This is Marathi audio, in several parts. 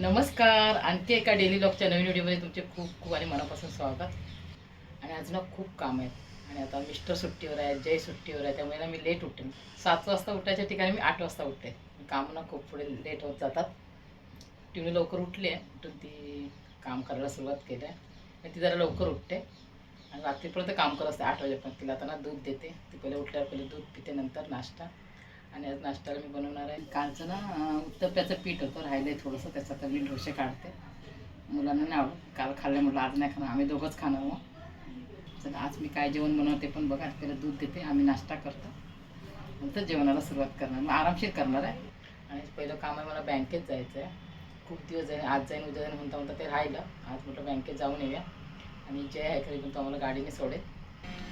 नमस्कार. आणखी एका डेली ब्लॉगच्या नवीन व्हिडिओमध्ये तुमचे खूप खूप आणि मनापासून स्वागत. आणि आज ना खूप काम आहेत आणि आता मिस्टर सुट्टीवर आहे जय सुट्टीवर आहे. त्यामुळे ना मी लेट उठते. सात वाजता उठायच्या ठिकाणी मी आठ वाजता उठते. काम ना खूप पुढे लेट होत जातात. टिवणी लवकर उठली आहे. उठून ती काम करायला सुरुवात केली आहे. आणि ती जरा लवकर उठते. आणि रात्रीपर्यंत काम करत असते आठ वाजेपर्यंत. तिला आता ना दूध देते. ती पहिले उठल्यावर पहिले दूध पिते नंतर नाश्ता. आणि आज नाश्त्याला मी बनवणार आहे. कालचं ना अं, उत्तप्प्याचं पीठ होतं राहिलं आहे थोडंसं त्याचा तर मी ढोसे काढते. मुलांना नाही आवडत काल खाल्लं म्हटलं आज नाही खाणार आम्ही दोघंच खाणार मग चला आज मी काय जेवण बनवते पण बघा त्याला दूध देते आम्ही नाश्ता करतो. नंतर जेवणाला सुरुवात करणार. मग आरामशीर करणार आहे. आणि पहिलं काम आहे मला बँकेत जायचं आहे खूप दिवस जाईन आज जाईन उद्या जाईन म्हणता म्हणता ते राहिलं. आज म्हटलं बँकेत जाऊन येऊया. आणि जे आहे खरी म्हणतो आम्हाला गाडीने सोडेल.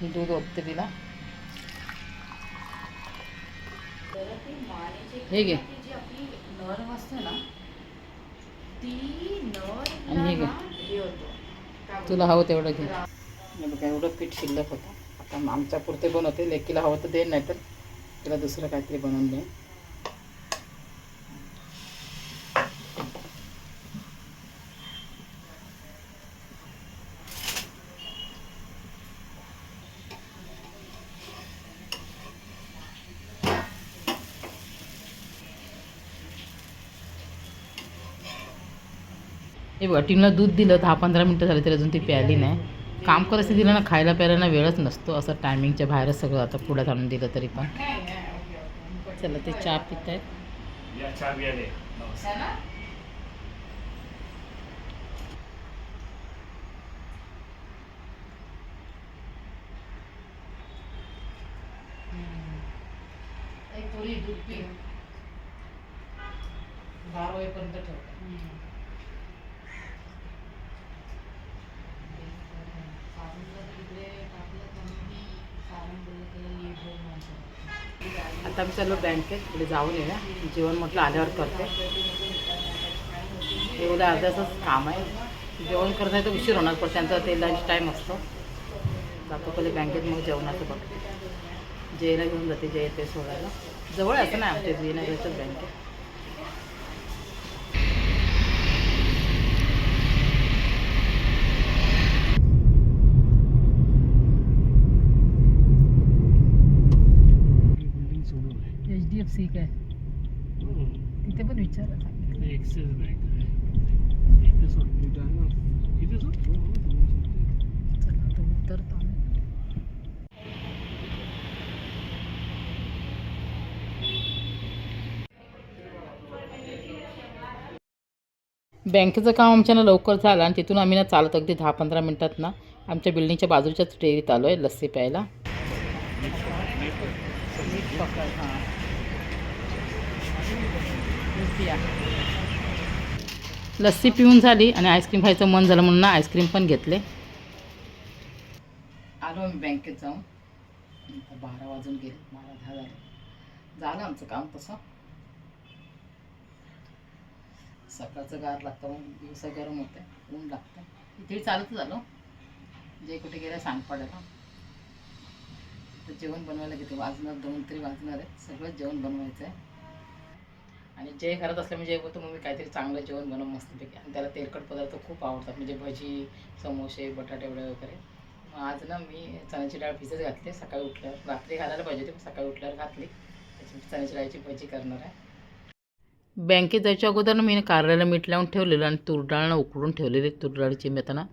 मी दूध ओपते तिला. हे घे. नर्व असते ना ती नर्व आणि हे घे. हे होतं. तुला हवं तेवढं घे. हे बघा एवढं पीठ शिल्लक होतं. आता आमच्या पुरते बनवते लेकीला हवं तर देईन नाही तर तिला दुसरं काहीतरी बनवून देईन हे बघा टीमला दूध दिलं दहा पंधरा मिनटं झाले तरी अजून ती प्यायली नाही. काम करत तिला ना खायला प्यायला ना वेळच नसतो असं टायमिंगच्या बाहेरच सगळं आता पुढ्यात आणून दिलं तरी पण. चला ते चहा पित आहेत या चहा बिया दे. एक पोळी दूध पी बारा वाजेपर्यंत ठेवतो. आता मी चाललो बँकेत पुढे जाऊन येऊया. जेवण म्हटलं आल्यावर करते. एवढं अर्ध्याचंच काम आहे. जेवण करत नाही तर उशीर होणार पण त्यांचा ते लंच टाईम असतो. जातो पहिले बँकेत मग जेवणाचं बघते. जयला घेऊन जाते जय ते सोडायला. जवळ असं नाही आमच्या विनगरच्याच बँकेत सी काय तिथे पण विचारा इथे एक्सिस बँक आहे इथे सोड. इथे आहे ना इथे सोड. हो, हो, तुम्ही सोडते. चला आता उतरतो आम्ही. बँकेचं काम आमच्यानं लवकर झालं आणि तिथून आम्ही ना चालत अगदी दहा पंधरा मिनटात ना आमच्या बिल्डिंगच्या बाजूच्याच डेअरीत आलो आहे लस्सी प्यायला. लस्सी पिऊन झाली आणि आईस्क्रीम खायचं मन झालं म्हणून ना आईस्क्रीम पण घेतले. आलो आम्ही बँकेत जाऊन. बारा वाजून गेले बारा दहा झाले. झालं आमचं काम तसं. सकाळचं गार लागतं मग दिवसा गरम होतं ऊन लागतं इथे चालत झालं. जे कुठे गेलं सांग पडायला तर जेवण बनवायला किती वाजणार दोन तरी वाजणार आहे. सगळं जेवण बनवायचं आहे आणि जे घरात असल्यामुळे जे बोलतो मग मी काहीतरी चांगलं जेवण बनव मस्तपैकी. आणि त्याला तेलकट पदार्थ खूप आवडतात म्हणजे भजी समोसे बटाटे वडे वगैरे. मग आज ना मी चण्याची डाळ भिजत घातली सकाळी उठल्यावर. रात्री घालायला पाहिजे होती पण सकाळी उठल्यावर घातली. त्याची चण्याची डाळीची भजी करणार आहे. बँकेत जायच्या अगोदर ना मी कारल्याला मीठ लावून ठेवलेलं आणि तूर डाळ ना उकडून ठेवलेली तूर डाळीची मी आता ना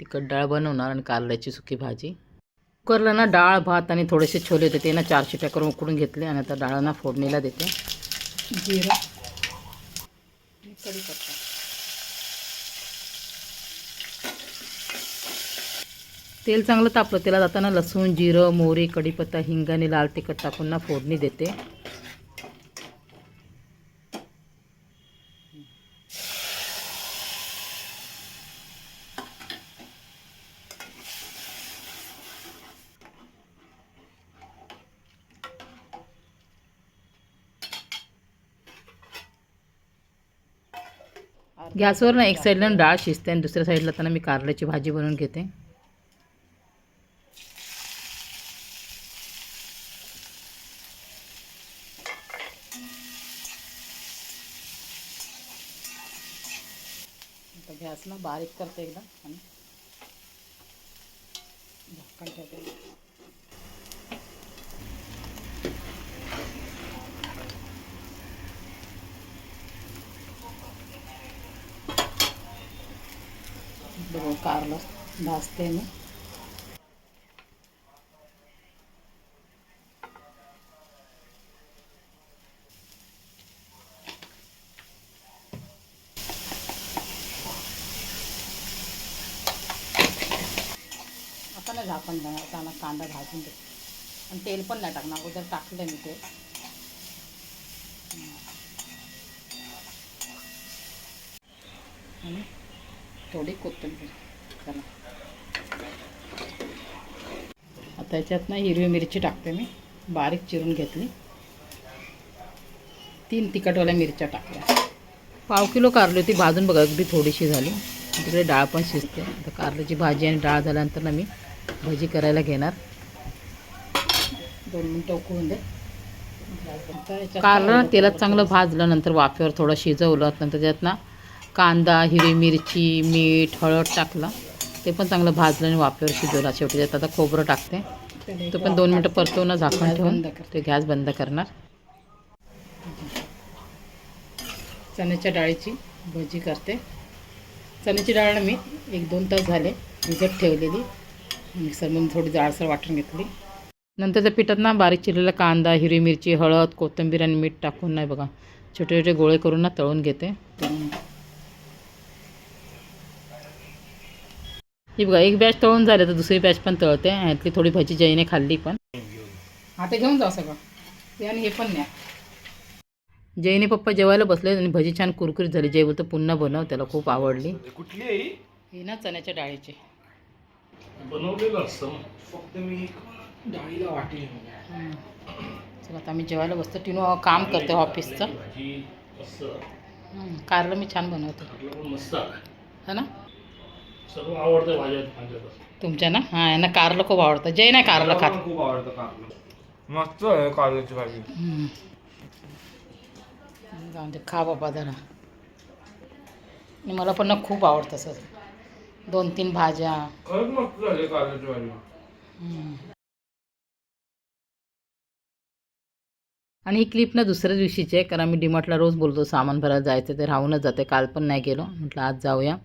तिखट डाळ बनवणार आणि कारल्याची सुकी भाजी. कुकरला ना डाळ भात आणि थोडेसे छोले होते ते ना चार शिट्या करून उकडून घेतले आणि आता डाळांना फोडणीला देते. जिरा. कढीपत्ता तेल चांगलं तापलं त्याला जाताना लसूण जिरं मोहरी कढीपत्ता हिंग आणि लाल तिखट टाकून ना फोडणी देते. गॅसवर ना एक साईडला डाळ शिजते आणि दुसऱ्या साईडला त्यांना मी कारल्याची भाजी बनवून घेते. गॅसला गॅस ना बारीक करते एकदा आणि झाकण ठेवते. बघू कारलं भाजते मी आता झाकण देणार आता कांदा भाजून दे. आणि तेल पण नाही टाकणार अगोदर टाकलं मी ते आणि थोडी कोथिंबीर. चला. आता याच्यात ना हिरवी मिरची टाकते मी. बारीक चिरून घेतली. तीन तिखटवाल्या मिरच्या टाकल्या. पाव किलो कारली होती. भाजून बघा अगदी थोडीशी झाली. तिकडे डाळ पण शिजते. आता कारल्याची भाजी आणि डाळ झाल्यानंतर ना मी भजी करायला घेणार. दोन मिनटं उकळून दे. कारलं तेलात चांगलं भाजलं नंतर वाफेवर थोडं शिजवलं. नंतर त्यात ना कांदा हिरवी मिरची मीठ हळद टाकलं. ते पण चांगलं भाजलं आणि वाफेवर शिजवलं. शेवटी त्यात आता खोबरं टाकते. तो पण दोन मिनटं परतवून झाकण ठेवून. ते गॅस बंद करणार. चण्याच्या डाळीची भजी करते. चण्याची डाळ मी एक दोन तास झाले भिजत ठेवलेली. मिक्सरमधून थोडी जाडसर वाटून घेतली. नंतर त्या पिठात ना बारीक चिरलेला कांदा हिरवी मिरची हळद कोथिंबीर आणि मीठ टाकून नाही बघा. छोटे छोटे गोळे करून ना तळून घेते. ही बघा एक बॅच तळून झाले तर दुसरी बॅच पण तळते. ह्यातली थोडी भजी जईने खाल्ली पण. हा ते घेऊन जाऊ सगळं. ते आणि हे पण न्या. जयने पप्पा जेवायला बसले आणि भजी छान कुरकुरीत झाली. जय बोलतो पुन्हा बनव त्याला खूप आवडली. कुठली आहे ही ना चण्याच्या डाळीची. बनवलेलं असतं. फक्त मी डाळीला वाटी हम्म. चला आता आम्ही जेवायला बसतो. टिनू काम करते ऑफिसचं. भाजी असं. हम्म, कारलं मी छान बनवते. है ना? सर्व आवडतं भाज्या माझ्या तुमच्या ना? हां यांना कारलं खूप आवडतं. जय नाही कारलं खात खूप आवडतं कारलं. मस्त आहे कारल्याची भाजी. हम्म. जाऊन दे खा बाबा जरा. आणि मला पण ना खूप आवडतं सर. दोन तीन भाज्या. खरंच मस्त झाली कारल्याची भाजी. हम्म. आणि ही क्लिप ना दुसऱ्या दिवशीची आहे कारण आम्ही डीमार्टला रोज बोलतो सामान भरायला जायचं ते राहूनच जाते. काल पण नाही गेलो. म्हटलं आज जाऊया.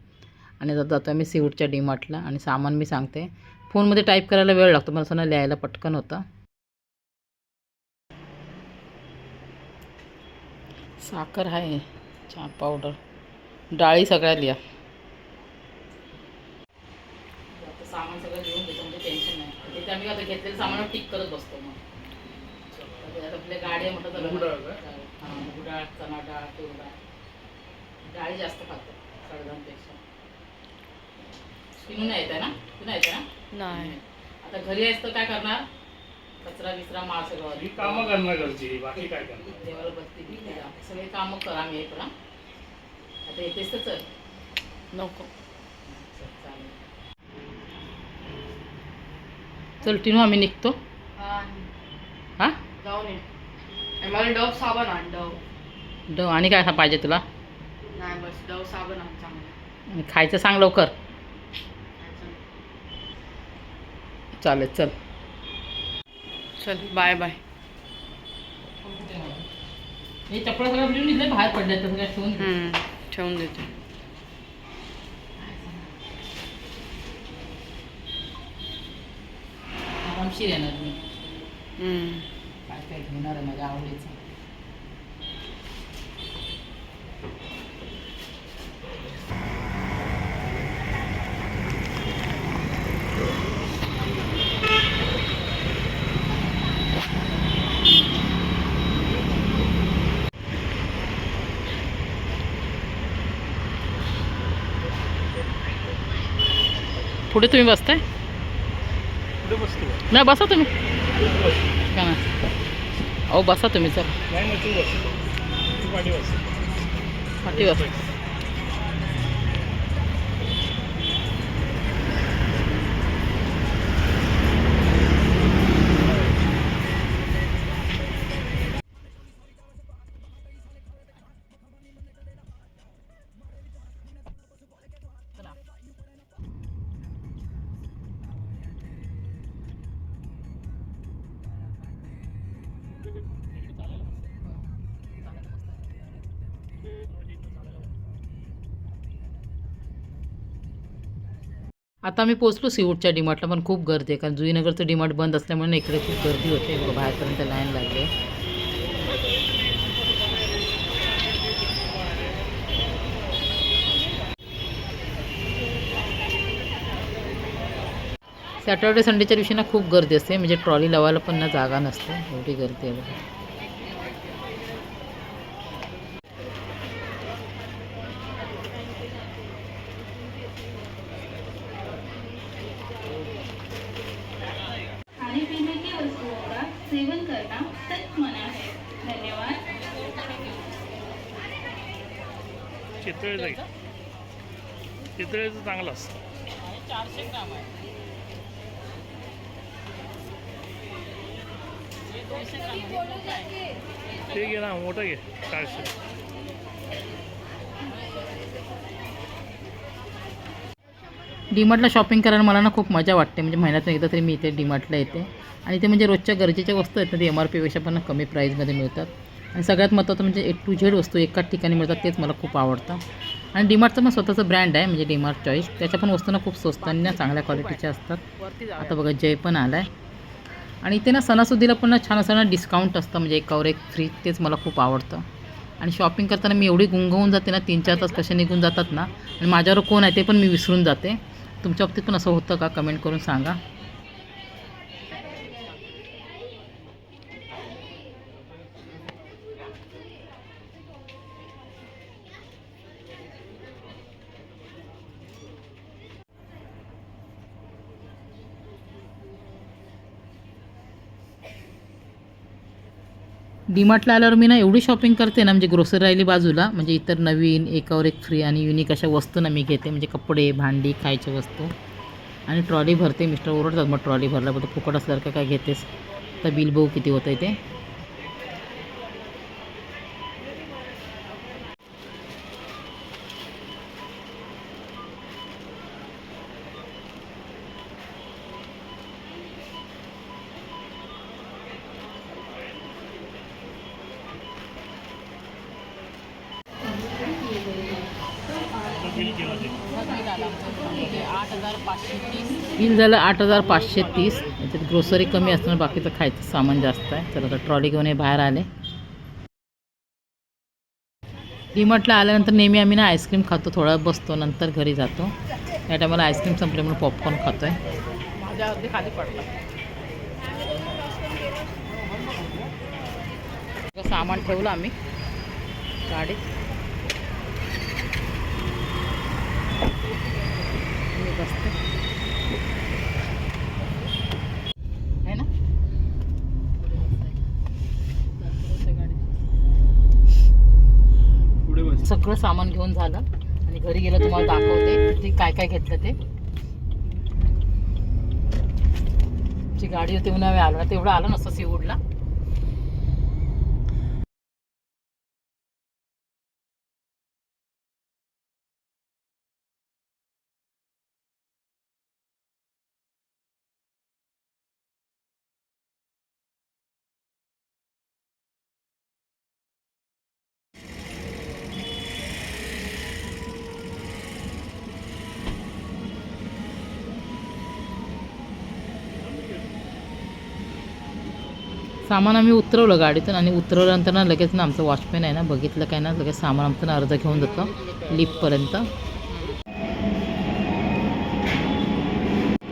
आणि आता जातो आम्ही सीवूडच्या डीमार्टला आणि सामान मी सांगते. फोनमध्ये टाईप करायला वेळ लागतो मला असं लिहायला पटकन होतं. साखर आहे चहा पावडर डाळी सगळ्या लिहा. सामान सगळं लिहून घेतो म्हणजे टेन्शन नाही. तिथे आम्ही आता घेतलेलं सामान टिक करत बसतो मग. आपल्या गाड्या तर मूग डाळ चणा डाळ तूर डाळ. डाळी जास्त खातो कडधानपेक्षा येत आहे ना? तू नाही येत आहे ना? नाही. आता घरी आहेस तर काय करणार? कचरा बिचरा माळ ही सगळं कामं करणं गरजेची बाकी काय करणार? देवाला. सगळे कामं करा मी एक आता येतेस तर चल. नको. चल, टिनू आम्ही निघतो. हा. मला डव साबण आण डव. डव आणि काय पाहिजे तुला? नाही बस डव साबण आण चांगलं. खायचं सांग लवकर. चालेल चल. चल बाय बाय हे चपला सगळं लिहून इथले बाहेर पडले तर ठेवून दे. ठेवून देते. आरामशीर येणार मी काय काय घेणार आहे माझ्या आवडीचं. पुढे तुम्ही बसताय? नाही बसा तुम्ही. का ना अहो बसा तुम्ही चल. नाही नाही पाठी बसा. आता मी पोचलो सिवूटच्या डिमार्टला पण खूप गर्दी आहे कारण जुईनगरचं डिमार्ट बंद असल्यामुळे इकडे खूप गर्दी होते. बघा बाहेरपर्यंत लाईन लागली आहे. सॅटर्डे संडेच्या दिवशी ना खूप गर्दी असते. म्हणजे ट्रॉली लावायला पण ना जागा नसते. एवढी गर्दी आहे बघा खाने पीने की वस्तुओं का सेवन करना सख्त मना है धन्यवाद चितळे जाईल. चितळेचं चांगलं असतं. चारशे ग्राम आहे. ते घे ना मोठं घे चारशे. डीमार्टला शॉपिंग करायला मला ना खूप मजा वाटते. म्हणजे महिन्यातून एकदा तरी मी इथे डीमार्टला येते. आणि ते म्हणजे रोजच्या गरजेच्या वस्तू आहेत ना ते एम आर पीपेक्षा पण कमी प्राईजमध्ये मिळतात. आणि सगळ्यात महत्त्वाचं म्हणजे ए टू झेड वस्तू एकाच ठिकाणी मिळतात तेच मला खूप आवडतं. आणि डीमार्टचं पण स्वतःचं ब्रँड आहे म्हणजे डीमार्ट चॉईस त्याच्या पण वस्तू ना खूप स्वस्त आणि ना चांगल्या क्वालिटीच्या असतात. आता बघा जय पण आला आहे आणि इथे ना सणासुदीला पण ना छान असं ना डिस्काउंट असतं म्हणजे एकावर एक फ्री तेच मला खूप आवडतं. आणि शॉपिंग करताना मी एवढी गुंगवून जाते ना तीन चार तास कसे निघून जातात ना आणि माझ्यावर कोण आहे ते पण मी विसरून जाते. तुमच्या बाबतीत पण असं होतं का? कमेंट करून सांगा. डीमार्टला आल्यावर मी ना एवढी शॉपिंग करते ना म्हणजे ग्रोसरी राहिली बाजूला म्हणजे इतर नवीन एकावर एक फ्री आणि युनिक अशा वस्तू ना मी घेते म्हणजे कपडे भांडी खायच्या वस्तू. आणि ट्रॉली भरते मिस्टर ओरडतात मग ट्रॉली भरला पण फुकट असल्यासारखं काय घेतेस? तर बिल बघू किती होतं आहे ते? बिल झालं आठ हजार पाचशे तीस. याच्यात ग्रोसरी कमी असताना बाकीचं खायचं सामान जास्त आहे. तर आता ट्रॉली घेऊन हे बाहेर आले. डीमार्टला आल्यानंतर नेहमी आम्ही ना आईस्क्रीम खातो. थोडा बसतो नंतर घरी जातो. या टायमाला आईस्क्रीम संपले म्हणून पॉपकॉर्न खातो आहे खाली पडला सामान ठेवलं आम्ही. गाडीत मी बसते आहे ना पुढे बस सगळं सामान घेऊन झालं. आणि घरी गेलं तुम्हाला दाखवते. ते काय काय घेतलं ते. जी गाडी होती म्हणून आम्ही आलो ना तेवढं आलं नसतं सीवूडला सामान आम्ही उतरवलं गाडीतून आणि उतरवल्यानंतर ना लगेच ना आमचं वॉचमॅन आहे ना बघितलं काय ना लगेच सामान आमचं ना अर्ध घेऊन जातं लिफ्टपर्यंत.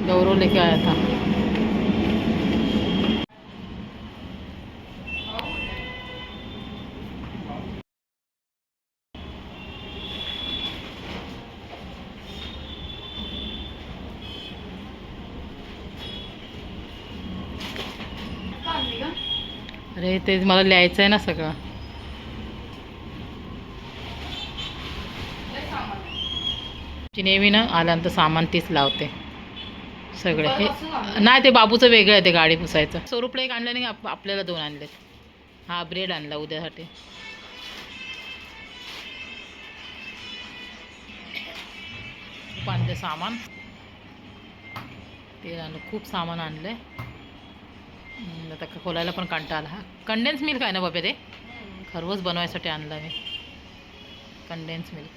गौरव लेके आया था म्हणजे अरे तेच मला लिहायचं आहे ना सगळं. नेहमी ना आल्यानंतर सामान तीच लावते. सगळे. हे नाही ते बाबूचं वेगळं आहे ते गाडी पुसायचं. स्वरूपला एक आणलं नाही आप- आपल्याला दोन आणलेत. हा ब्रेड आणला उद्यासाठी. आणलं सामान. ते आणलं खूप सामान आणलंय. आहे आता खोलायला पण कंटाळा आला. हा कंडेन्स मिल्क आहे ना बाबा ते? खरवस बनवायसाठी आणलं मी. Condense milk